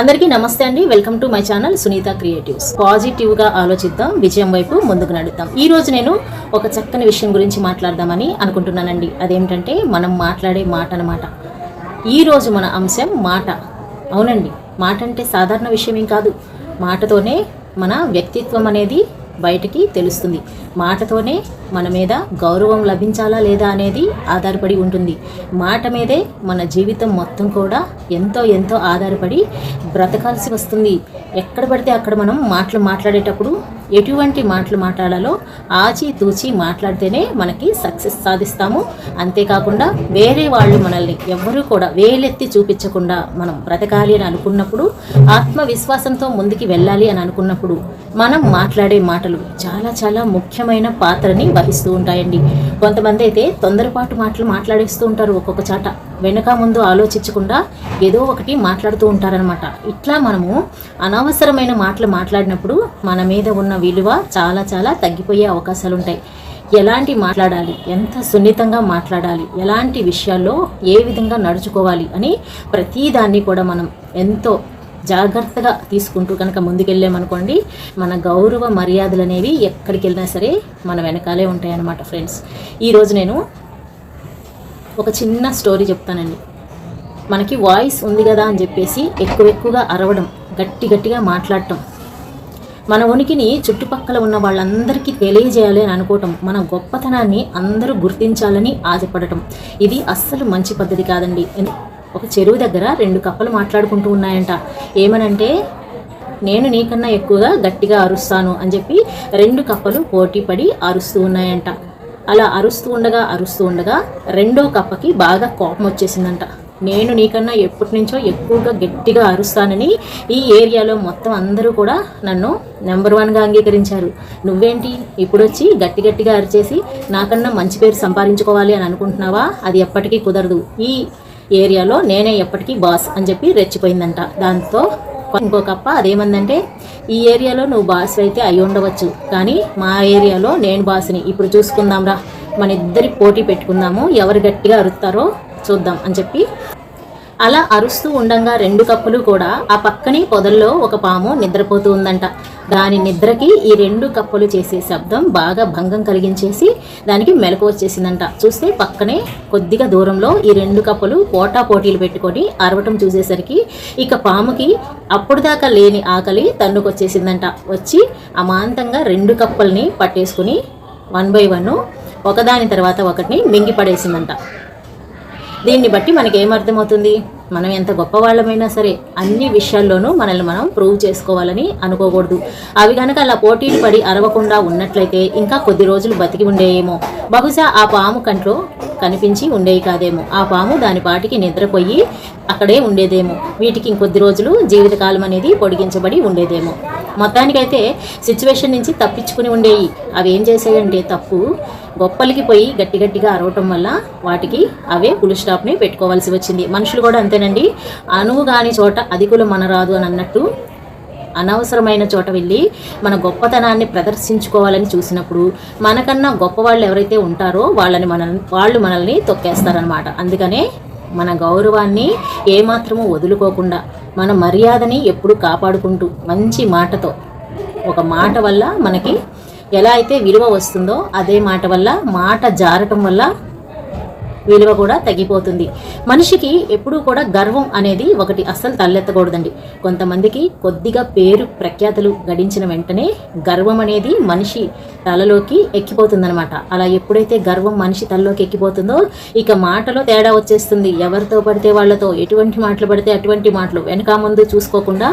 అందరికీ నమస్తే అండి. Welcome to my channel Sunitha creatives. పాజిటివ్గా ఆలోచిద్దాం విజయం వైపు ముందుకు నడుద్దాం. ఈ రోజు నేను ఒక చక్కని విషయం గురించి మాట్లాడదామని అనుకుంటున్నానండి. అదేమిటంటే మనం మాట్లాడే మాట అనమాట ఈ రోజు మన అంశం మాట. అవునండి మాట అంటే సాధారణ విషయం ఏం కాదు. మాటతోనే మన వ్యక్తిత్వం అనేది బయటికి తెలుస్తుంది. మాటతోనే మన మీద గౌరవం లభించాలా లేదా అనేది ఆధారపడి ఉంటుంది. మాట మీదే మన జీవితం మొత్తం కూడా ఎంతో ఎంతో ఆధారపడి బ్రతకాల్సి వస్తుంది. ఎక్కడ పడితే అక్కడ మనం మాటలు మాట్లాడేటప్పుడు ఎటువంటి మాటలు మాట్లాడాలో ఆచితూచి మాట్లాడితేనే మనకి సక్సెస్ సాధిస్తాము. అంతేకాకుండా వేరే వాళ్ళు మనల్ని ఎవ్వరూ కూడా వేలెత్తి చూపించకుండా మనం బ్రతకాలి అని అనుకున్నప్పుడు ఆత్మవిశ్వాసంతో ముందుకు వెళ్ళాలి అని అనుకున్నప్పుడు మనం మాట్లాడే మాటలు చాలా చాలా ముఖ్యమైన పాత్రని వహిస్తూ ఉంటాయండి. కొంతమంది అయితే తొందరపాటు మాటలు మాట్లాడేస్తూ ఉంటారు ఒక్కొక్క చాట. వెనక ముందు ఆలోచించకుండా ఏదో ఒకటి మాట్లాడుతూ ఉంటారనమాట ఇట్లా మనము అనవసరమైన మాటలు మాట్లాడినప్పుడు మన మీద ఉన్న విలువ చాలా చాలా తగ్గిపోయే అవకాశాలు ఉంటాయి ఎలాంటి మాట్లాడాలి? ఎంత సున్నితంగా మాట్లాడాలి? ఎలాంటి విషయాల్లో ఏ విధంగా నడుచుకోవాలి? అని ప్రతిదాన్ని కూడా మనం ఎంతో జాగ్రత్తగా తీసుకుంటూ కనుక ముందుకెళ్ళామనుకోండి మన గౌరవ మర్యాదలు అనేవి ఎక్కడికి వెళ్ళినా సరే మన వెనకాలే ఉంటాయన్నమాట ఫ్రెండ్స్. ఈరోజు నేను ఒక చిన్న స్టోరీ చెప్తానండి. మనకి వాయిస్ ఉంది కదా అని చెప్పేసి ఎక్కువ ఎక్కువగా అరవడం గట్టి గట్టిగా మాట్లాడటం మన ఉనికిని చుట్టుపక్కల ఉన్న వాళ్ళందరికీ తెలియజేయాలి అని అనుకోవటం మన గొప్పతనాన్ని అందరూ గుర్తించాలని ఆశపడటం. ఇది అస్సలు మంచి పద్ధతి కాదండి. ఒక చెరువు దగ్గర రెండు కప్పలు మాట్లాడుకుంటూ ఉన్నాయంట. ఏమనంటే నేను నీకన్నా ఎక్కువగా గట్టిగా అరుస్తాను అని చెప్పి రెండు కప్పలు పోటీ పడి అరుస్తూ ఉన్నాయంట. అలా అరుస్తూ ఉండగా అరుస్తూ ఉండగా రెండో కప్పకి బాగా కోపం వచ్చేసిందంట నేను నీకన్నా ఎప్పటి నుంచో ఎక్కువగా గట్టిగా అరుస్తానని ఈ ఏరియాలో మొత్తం అందరూ కూడా నన్ను నెంబర్ వన్గా అంగీకరించారు. నువ్వేంటి? ఇప్పుడు వచ్చి గట్టి గట్టిగా అరిచేసి నాకన్నా మంచి పేరు సంపాదించుకోవాలి అని అనుకుంటున్నావా? అది ఎప్పటికీ కుదరదు. ఈ ఏరియాలో నేనే ఎప్పటికీ బాస్ అని చెప్పి రెచ్చిపోయిందంట. దాంతో ఇంకో కప్ప అదేమందంటే ఈ ఏరియాలో నువ్వు బాస్ అయితే అయి ఉండవచ్చు కానీ మా ఏరియాలో నేను బాస్ని ఇప్పుడు చూసుకుందాంరా. మన ఇద్దరి పోటీ పెట్టుకుందాము. ఎవరు గట్టిగా అరుస్తారో చూద్దాం అని చెప్పి అలా అరుస్తూ ఉండంగా రెండు కప్పులు కూడా ఆ పక్కనే పొదల్లో ఒక పాము నిద్రపోతూ ఉందంట. దాని నిద్రకి ఈ రెండు కప్పులు చేసే శబ్దం బాగా భంగం కలిగించేసి దానికి మెలకు వచ్చేసిందంట. చూస్తే పక్కనే కొద్దిగా దూరంలో ఈ రెండు కప్పులు పోటా పోటీలు పెట్టుకొని అరవటం చూసేసరికి ఇక పాముకి అప్పుడు దాకా లేని ఆకలి తన్నుకొచ్చేసిందంట. వచ్చి అమాంతంగా రెండు కప్పుల్ని పట్టేసుకుని వన్ బై వన్ ఒకదాని తర్వాత ఒకటిని మింగి పడేసిందంట. దీన్ని బట్టి మనకి ఏమర్థమవుతుంది మనం ఎంత గొప్పవాళ్ళమైనా సరే అన్ని విషయాల్లోనూ మనల్ని మనం ప్రూవ్ చేసుకోవాలని అనుకోకూడదు. అవి కనుక అలా పోటీలు పడి అరవకుండా ఉన్నట్లయితే ఇంకా కొద్ది రోజులు బతికి ఉండేయేమో. బహుశా ఆ పాము కంట్లో కనిపించి ఉండేవి కాదేమో. ఆ పాము దాని పాటికి నిద్రపోయి అక్కడే ఉండేదేమో. వీటికి ఇంకొద్ది రోజులు జీవితకాలం అనేది పొడిగించబడి ఉండేదేమో. మొత్తానికైతే సిచ్యువేషన్ నుంచి తప్పించుకుని ఉండేవి అవి ఏం చేసాయంటే తప్పు. గొప్పలకి పోయి గట్టి గట్టిగా అరవటం వల్ల వాటికి అవే పులు స్టాప్ని పెట్టుకోవాల్సి వచ్చింది. మనుషులు కూడా అంతేనండి. అనువు కాని చోట అధికులు మనరాదు అని అన్నట్టు అనవసరమైన చోట వెళ్ళి మన గొప్పతనాన్ని ప్రదర్శించుకోవాలని చూసినప్పుడు మనకన్నా గొప్ప వాళ్ళు ఎవరైతే ఉంటారో వాళ్ళని మన వాళ్ళు మనల్ని తొక్కేస్తారనమాట అందుకనే మన గౌరవాన్ని ఏమాత్రము వదులుకోకుండా మన మర్యాదని ఎప్పుడు కాపాడుకుంటూ మంచి మాటతో. ఒక మాట వల్ల మనకి ఎలా అయితే విలువ వస్తుందో అదే మాట వల్ల మాట జారటం వల్ల విలువ కూడా తగ్గిపోతుంది. మనిషికి ఎప్పుడూ కూడా గర్వం అనేది ఒకటి అస్సలు తలెత్తకూడదండి. కొంతమందికి కొద్దిగా పేరు ప్రఖ్యాతులు గడించిన వెంటనే గర్వం అనేది మనిషి తలలోకి ఎక్కిపోతుందనమాట అలా ఎప్పుడైతే గర్వం మనిషి తలలోకి ఎక్కిపోతుందో ఇక మాటలో తేడా వచ్చేస్తుంది. ఎవరితో పడితే వాళ్ళతో ఎటువంటి మాటలు పడితే అటువంటి మాటలు. వెనక ముందు చూసుకోకుండా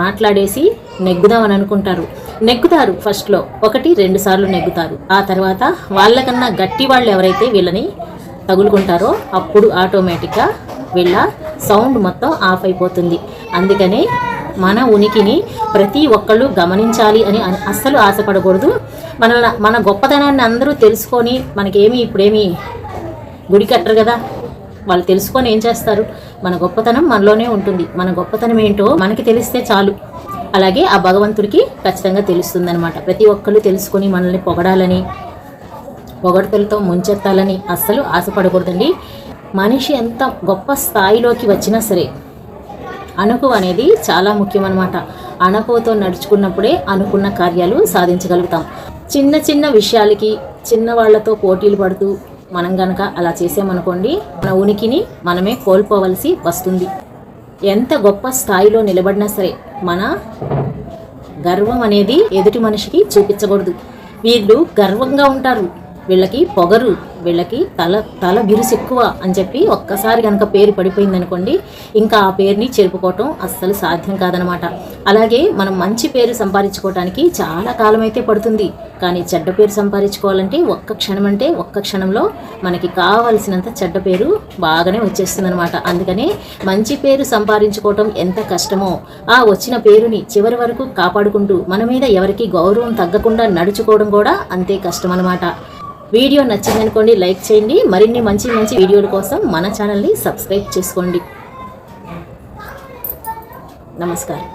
మాట్లాడేసి నెగ్గుదామని అనుకుంటారు. నెగ్గుతారు ఫస్ట్లో ఒకటి రెండు సార్లు నెగ్గుతారు. ఆ తర్వాత వాళ్ళకన్నా గట్టి వాళ్ళు ఎవరైతే వీళ్ళని తగులుకుంటారో అప్పుడు ఆటోమేటిక్గా వీళ్ళ సౌండ్ మొత్తం ఆఫ్ అయిపోతుంది. అందుకనే మన ఉనికిని ప్రతి ఒక్కళ్ళు గమనించాలి అని అస్సలు ఆశపడకూడదు. మన మన గొప్పతనాన్ని అందరూ తెలుసుకొని మనకేమి ఇప్పుడేమి గుడి కట్టరు కదా. వాళ్ళు తెలుసుకొని ఏం చేస్తారు? మన గొప్పతనం మనలోనే ఉంటుంది. మన గొప్పతనం ఏంటో మనకి తెలిస్తే చాలు. అలాగే ఆ భగవంతుడికి ఖచ్చితంగా తెలుస్తుందనమాట ప్రతి ఒక్కళ్ళు తెలుసుకొని మనల్ని పొగడాలని పొగడ్తలతో ముంచెత్తాలని అస్సలు ఆశపడకూడదండి. మనిషి ఎంత గొప్ప స్థాయిలోకి వచ్చినా సరే అణకువ అనేది చాలా ముఖ్యం అనమాట అణకువతో నడుచుకున్నప్పుడే అనుకున్న కార్యాలు సాధించగలుగుతాం. చిన్న చిన్న విషయాలకి చిన్న వాళ్ళతో పోటీలు పడుతూ మనం గనక అలా చేసామనుకోండి మన ఉనికిని మనమే కోల్పోవలసి వస్తుంది. ఎంత గొప్ప స్థాయిలో నిలబడినా సరే మన గర్వం అనేది ఎదుటి మనిషికి చూపించకూడదు. వీళ్ళు గర్వంగా ఉంటారు. వీళ్ళకి పొగరు వీళ్ళకి తల తల బిరుసు ఎక్కువ అని చెప్పి ఒక్కసారి కనుక పేరు పడిపోయింది అనుకోండి ఇంకా ఆ పేరుని చెరుపుకోవటం అస్సలు సాధ్యం కాదనమాట. అలాగే మనం మంచి పేరు సంపాదించుకోవడానికి చాలా కాలం అయితే పడుతుంది. కానీ చెడ్డ పేరు సంపాదించుకోవాలంటే ఒక్క క్షణం అంటే ఒక్క క్షణంలో మనకి కావలసినంత చెడ్డ పేరు బాగానే వచ్చేస్తుందనమాట. అందుకనే మంచి పేరు సంపాదించుకోవటం ఎంత కష్టమో ఆ వచ్చిన పేరుని చివరి వరకు కాపాడుకుంటూ మన మీద ఎవరికి గౌరవం తగ్గకుండా నడుచుకోవడం కూడా అంతే కష్టం అనమాట వీడియో నచ్చింది అనుకోండి లైక్ చేయండి. మరిన్ని మంచి మంచి వీడియోల కోసం మన ఛానల్ని సబ్స్క్రైబ్ చేసుకోండి. నమస్కారం.